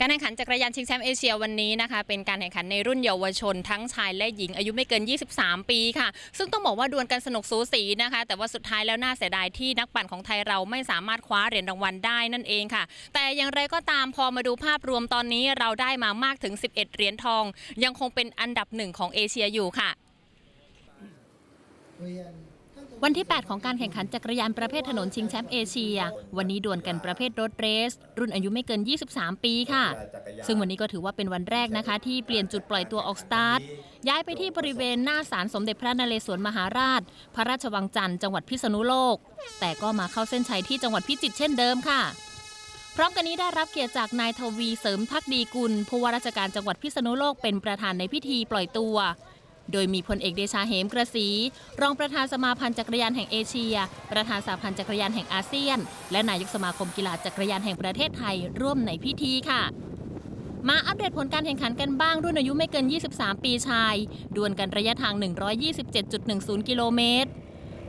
การแข่งขันจักรยานชิงแชมป์เอเชียวันนี้นะคะ เป็นการแข่งขันในรุ่นเยาวชนทั้งชายและหญิงอายุไม่เกิน 23 ปีค่ะ ซึ่งต้องบอกว่าดวลกันสนุกสูสีนะคะ แต่ว่าสุดท้ายแล้วน่าเสียดายที่นักปั่นของไทยเราไม่สามารถคว้าเหรียญรางวัลได้นั่นเองค่ะ แต่อย่างไรก็ตามพอมาดูภาพรวมตอนนี้เราได้มามากถึง 11 เหรียญทอง ยังคงเป็นอันดับหนึ่งของเอเชียอยู่ค่ะ วันที่ 8 ของการแข่งขันจักรยานประเภทถนนชิงแชมป์เอเชีย วันนี้ดวลกันประเภทรถเรส รุ่นอายุไม่เกิน 23 ปีค่ะ ซึ่งวันนี้ก็ถือว่าเป็นวันแรกนะคะ ที่เปลี่ยนจุดปล่อยตัวออกสตาร์ท ย้ายไปที่บริเวณหน้าศาลสมเด็จพระนเรศวรมหาราช พระราชวังจันทร์จังหวัดพิษณุโลก แต่ก็มาเข้าเส้นชัยที่จังหวัดพิจิตรเช่นเดิมค่ะ พร้อมกันนี้ได้รับเกียรติจากนายทวีเสริมพักดีกุลผู้ว่าราชการจังหวัดพิษณุโลกเป็นประธานในพิธีปล่อยตัว โดยมีพลเอกเดชาเหมกระสี รองประธานสมาพันธ์จักรยานแห่งเอเชีย ประธานสาพันธ์จักรยานแห่งอาเซียน และนายกสมาคมกีฬาจักรยานแห่งประเทศไทยร่วมในพิธีค่ะมาอัปเดตผลการแข่งขันกันบ้างรุ่นอายุไม่เกิน 23 ปีชาย ดวลกันระยะทาง 127.10 กิโลเมตร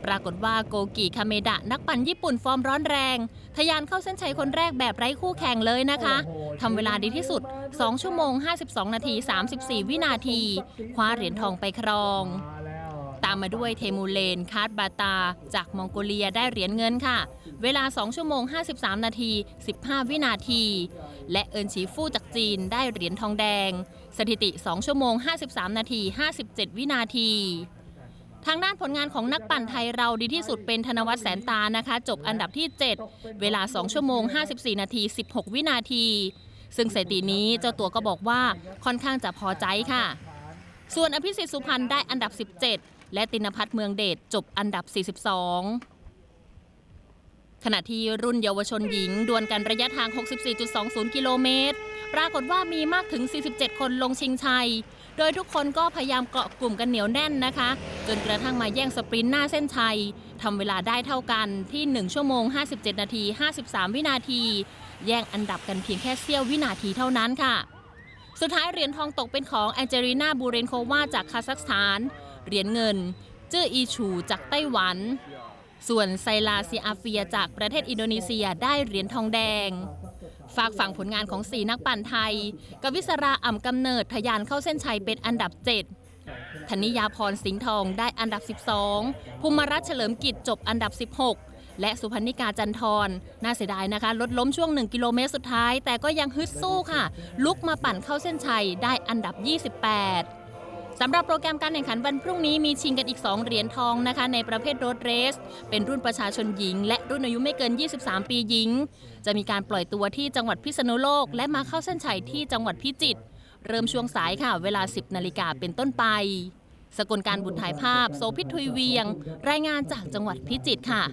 ปรากฏว่าโกกิคาเมดะนักปั่นญี่ปุ่นฟอร์มร้อนแรงทะยานเข้าเส้นชัยคนแรกแบบไร้คู่แข่งเลยนะคะทำเวลาดีที่สุด 2 ชั่วโมง 52 นาที 34 วินาที คว้าเหรียญทองไปครอง ตามมาด้วยเทมูเลน คาร์ดบาตา จากมองโกเลียได้เหรียญเงินค่ะ เวลา 2 ชั่วโมง 53 นาที 15 วินาที และเอินฉีฟู่จากจีนได้เหรียญทองแดง สถิติ 2 ชั่วโมง 53 นาที 57 วินาที ทางด้านผลงานของนักปั่นไทยเราดีที่สุดเป็นธนวัฒน์แสนตานะคะ จบอันดับที่ 7 เวลา 2 ชั่วโมง 54 นาที 16 วินาที ซึ่งสถิตินี้เจ้าตัวก็บอกว่าค่อนข้างจะพอใจค่ะ ส่วนอภิสิทธิ์สุพรรณได้อันดับ 17 และตินพัฒน์เมืองเดชจบอันดับ 42ขณะที่รุ่นเยาวชนหญิง ดวลกันระยะทาง 64.20 กิโลเมตร ปรากฏว่ามีมากถึง 47 คนลงชิงชัย โดยทุกคนก็พยายามเกาะกลุ่มกันเหนียวแน่นนะคะ จนกระทั่งมาแย่งสปรินต์หน้าเส้นชัยทำเวลาได้เท่ากันที่ 1 ชั่วโมง 57 นาที 53 วินาที แย่งอันดับกันเพียงแค่เสี้ยววินาทีเท่านั้นค่ะ สุดท้ายเหรียญทองตกเป็นของแองเจลีนาบูเรนโควาจากคาซัคสถาน เหรียญเงินเจื้ออีชูจากไต้หวัน ส่วนไซลาซีอาเฟียจากประเทศอินโดนีเซียได้เหรียญทองแดง ฝากฝั่งผลงานของสีนักปั่นไทย กวิศราอ่ำกำเนิดทะยานเข้าเส้นชัยเป็นอันดับ 7ธนิยาพรสิงห์ทองได้อันดับ 12 ภูมิรัตเฉลิมกิจจบอันดับ 16 และสุพรรณิกาจันทรน่าเสียดายนะคะ ลดล้มช่วง 1 กิโลเมตรสุดท้าย แต่ก็ยังฮึดสู้ค่ะ ลุกมาปั่นเข้าเส้นชัยได้อันดับ 28 สำหรับโปรแกรมการแข่งขันวันพรุ่งนี้มีชิงกันอีก 2 เหรียญทองนะคะ ในประเภทรถเรส เป็นรุ่นประชาชนหญิง และรุ่นอายุไม่เกิน 23 ปีหญิง จะมีการปล่อยตัวที่จังหวัดพิษณุโลก และมาเข้าเส้นชัยที่จังหวัดพิจิตรเริ่มช่วงสายค่ะ เวลา 10 นาฬิกาเป็นต้นไป สกลการบุญถ่ายภาพโซพิทุยเวียง รายงานจากจังหวัดพิจิตรค่ะ